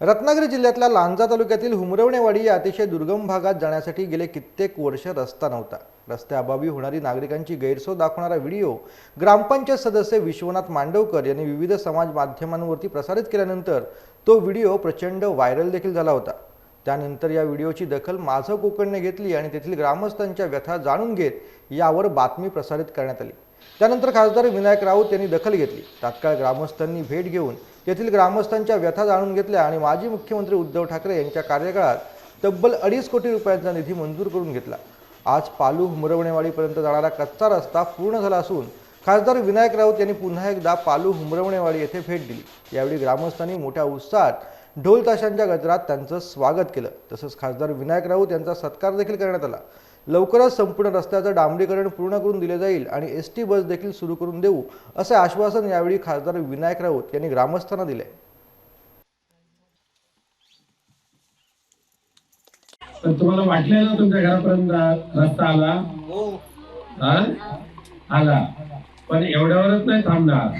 रत्नागिरी जिल्ह्यातल्या लांजा तालुक्यातील हुमरवणेवाडी या अतिशय दुर्गम भागात जाण्यासाठी गेले कित्येक वर्ष रस्ता नव्हता. रस्त्याअभावी होणारी नागरिकांची गैरसोय दाखवणारा व्हिडिओ ग्रामपंचायत सदस्य विश्वनाथ मांडवकर यांनी विविध समाज माध्यमांवरती प्रसारित केल्यानंतर तो व्हिडिओ प्रचंड व्हायरल देखील झाला होता. त्यानंतर या व्हिडिओची दखल माझं कोकणने घेतली आणि तेथील ग्रामस्थांच्या व्यथा जाणून घेत यावर बातमी प्रसारित करण्यात आली. त्यानंतर खासदार विनायक राऊत यांनी दखल घेतली. तात्काळ ग्रामस्थांनी भेट घेऊन तेथील ग्रामस्थांच्या व्यथा जाणून घेतल्या आणि माजी मुख्यमंत्री उद्धव ठाकरे यांच्या कार्यकाळात तब्बल अडीच कोटी रुपयांचा निधी मंजूर करून घेतला. आज पालू हुमरवणेवाडीपर्यंत जाणारा कच्चा रस्ता पूर्ण झाला असून खासदार विनायक राऊत यांनी पुन्हा एकदा पालू हुमरवणेवाडी येथे भेट दिली. यावेळी ग्रामस्थांनी मोठ्या उत्साहात ढोल ताशांच्या गजरात त्यांचं स्वागत केलं. तसंच खासदार विनायक राऊत यांचा सत्कार देखील करण्यात आला. लवकरच संपूर्ण रस्त्याचं डांबरीकरण पूर्ण करून दिले जाईल आणि एस टी बस देखील सुरू करून देऊ असे आश्वासन यावेळी खासदार विनायक राऊत यांनी ग्रामस्थांना दिले. तर तुम्हाला वाटलं ना तुमच्या घरापर्यंत रस्ता आला? हा? आला. पण एवढ्यावरच नाही थांबणार.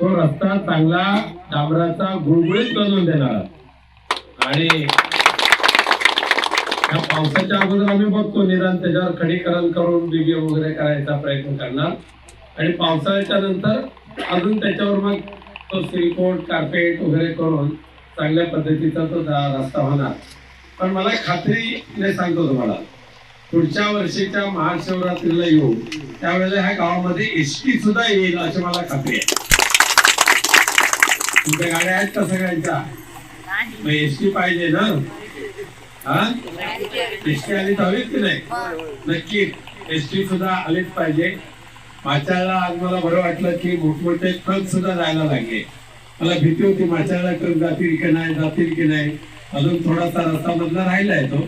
तो रस्ता चांगला डांबराचा गुळगुळीत बनवून देणार. आणि पावसाच्या अगोदर आम्ही बघतो निदान त्याच्यावर खडीकरण करून बीबी वगैरे करायचा प्रयत्न करणार. आणि पावसाळ्याच्या नंतर अजून त्याच्यावर मग तो सिलकोट कार्पेट वगैरे करून चांगल्या पद्धतीचा तो रस्ता होणार. पण मला खात्रीने सांगतो तुम्हाला. पुढच्या वर्षीच्या महाशिवरात्रीला येऊ त्यावेळेला ह्या गावामध्ये एस टी सुद्धा येईल अशी मला खात्री आहे. तुमच्या गाड्या आहेत का सगळ्यांच्या? मग एस टी पाहिजे ना? हा? एस आली तर की नाही? नक्की. एसटी सुद्धा आलीच पाहिजे. माचाळला आज मला बरं वाटलं की मोठमोठे ट्रक सुद्धा जायला लागले. मला भीती होती माचाळला ट्रक जातील की नाही जातील की नाही. अजून थोडासा रस्ता मधला राहिलाय तो.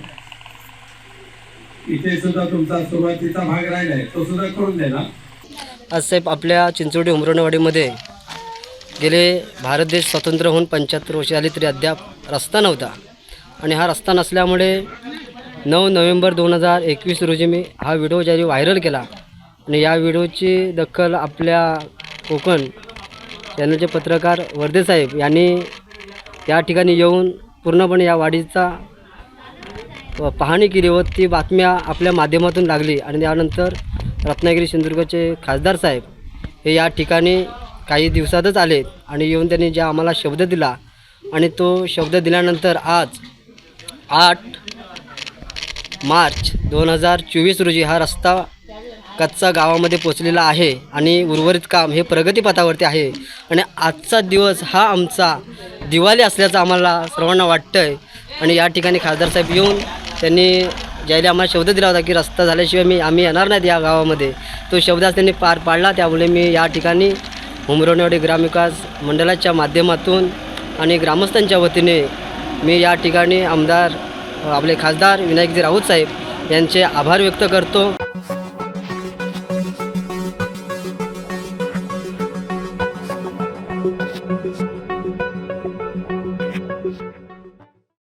इथे सुद्धा तुमचा सुरुवातीचा भाग राहिलाय तो सुद्धा करून देणार आज साहेब आपल्या चिंचोडी उमरणवाडीमध्ये गेले भारत देश स्वतंत्र होऊन पंच्याहत्तर वर्ष आली तरी अद्याप रस्ता नव्हता. आणि हा रस्ता नसल्यामुळे नऊ नोव्हेंबर दोन हजार एकवीस रोजी मी हा व्हिडिओ ज्यावेळी व्हायरल केला आणि या व्हिडिओची दखल आपल्या कोकण चॅनलचे पत्रकार वर्धेसाहेब यांनी या ठिकाणी येऊन पूर्णपणे या वाडीचा पाहणी केली व ती बातम्या आपल्या माध्यमातून लागली. आणि त्यानंतर रत्नागिरी सिंधुदुर्गचे खासदार साहेब हे या ठिकाणी काही दिवसातच आले आणि येऊन त्यांनी ज्या आम्हाला शब्द दिला आणि तो शब्द दिल्यानंतर आज आठ मार्च दोन हजार चोवीस रोजी हा रस्ता कच्चा गावामध्ये पोचलेला आहे आणि उर्वरित काम हे प्रगतीपथावरती आहे. आणि आजचा दिवस हा आमचा दिवाळी असल्याचं आम्हाला सर्वांना वाटतं आहे आणि या ठिकाणी खासदार साहेब येऊन त्यांनी ज्यावेळी आम्हाला शब्द दिला होता की रस्ता झाल्याशिवाय मी आम्ही येणार नाहीत या गावामध्ये तो शब्द आज त्यांनी पार पाडला. त्यामुळे मी या ठिकाणी उमरवणेवाडी ग्रामविकास मंडळाच्या माध्यमातून आणि ग्रामस्थांच्या वतीने मी या ठिकाणी आमदार आपले खासदार विनायकजी राऊत साहेब यांचे आभार व्यक्त करतो.